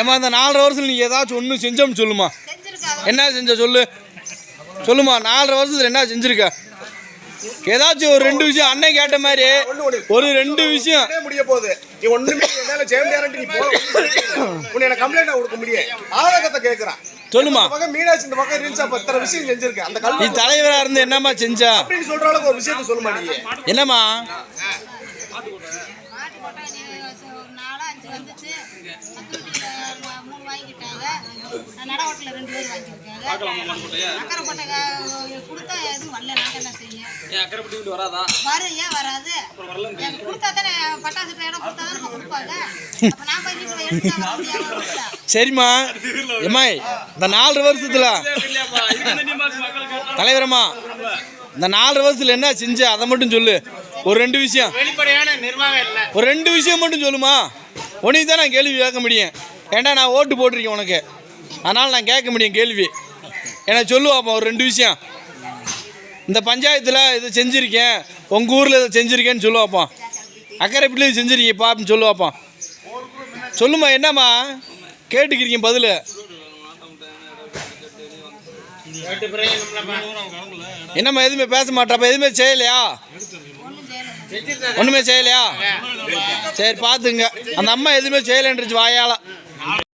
ஏமா இந்த நாலரை வருஷத்துல நீ ஏதாச்சும் ஒன்று செஞ்சோம்னு சொல்லுமா. என்ன செஞ்ச சொல்லு. சொல்லுமா நாலரை வருஷத்துல என்ன செஞ்சிருக்க? ஏதாச்சும் ஒரு ரெண்டு விஷயம் அண்ணன் கேட்ட மாதிரி ஒரு ரெண்டு விஷயம். முடிய போகுது. நீ ஒண்ணுமே என்னால செய்ய முடியாதுன்ட்டு நீ போக உன்னை எனக்கு கம்ப்ளைண்ட் கொடுக்க முடியும் ஆதகத்தை கேட்கறான் சொல்லுமா. பக்கம் மீனாட்சி இந்த பக்கம் ரீல்ஸா பத்திர விஷயம் செஞ்சிருக்க. அந்த நீ கல்வி தலைவரா இருந்து என்னம்மா செஞ்சா? அப்படின்னு சொல்ற அளவுக்கு ஒரு விஷயத்த சொல்லுமா நீ? என்னம்மா? மாட்டு கொட்டை நீ ஒரு நாலா அஞ்சு வந்துச்சு. பத்துக்குட்டியில ம- மூணு வாங்கிக்கிட்டாங்க. நட ஓட்டில் ரெண்டு பேர் வாங்கியிருக்காங்க. அக்கறை கொட்டை க- கொடுத்தா எதுவும் வரல. நாங்கள் என்ன செய்ய? வரும் ஏன் வராது? கொடுத்தா தானே பட்டாசு இடம் கொடுத்தா தானே நம்ம கொடுப்பாங்க அப்போ நான் போய் வீட்டில் எடுத்து வர முடியாம சரிம்மா. எம்மாய் இந்த நாலரை வருஷத்துல தலைவரம்மா இந்த நாலரை வருஷத்துல என்ன செஞ்ச அதை மட்டும் சொல்லு. ஒரு ரெண்டு விஷயம். ஒரு ரெண்டு விஷயம் மட்டும் சொல்லுமா? உனக்கு தான் நான் கேள்வி கேட்க முடியும். ஏன்டா நான் ஓட்டு போட்டிருக்கேன் உனக்கு? அதனால் நான் கேட்க முடியும் கேள்வி. எனக்கு சொல்லுவாப்பா ஒரு ரெண்டு விஷயம். இந்த பஞ்சாயத்தில் இது செஞ்சுருக்கேன். உங்கள் ஊரில் இதை செஞ்சுருக்கேன்னு சொல்லுவாப்பா அக்கறை பிள்ளை இது செஞ்சுருக்கீங்கப்பா அப்படின்னு சொல்லுவாப்பா சொல்லுமா என்னம்மா? கேட்டுக்கிறீங்க பதில். என்னம்மா எதுவுமே பேச மாட்டாப்பா எதுவுமே செய்யலையா? ஒன்றுமே செய்யலையா? சரி பார்த்துங்க அந்த அம்மா எதுவுமே செய்யலைன்றுச்சு வாயால்.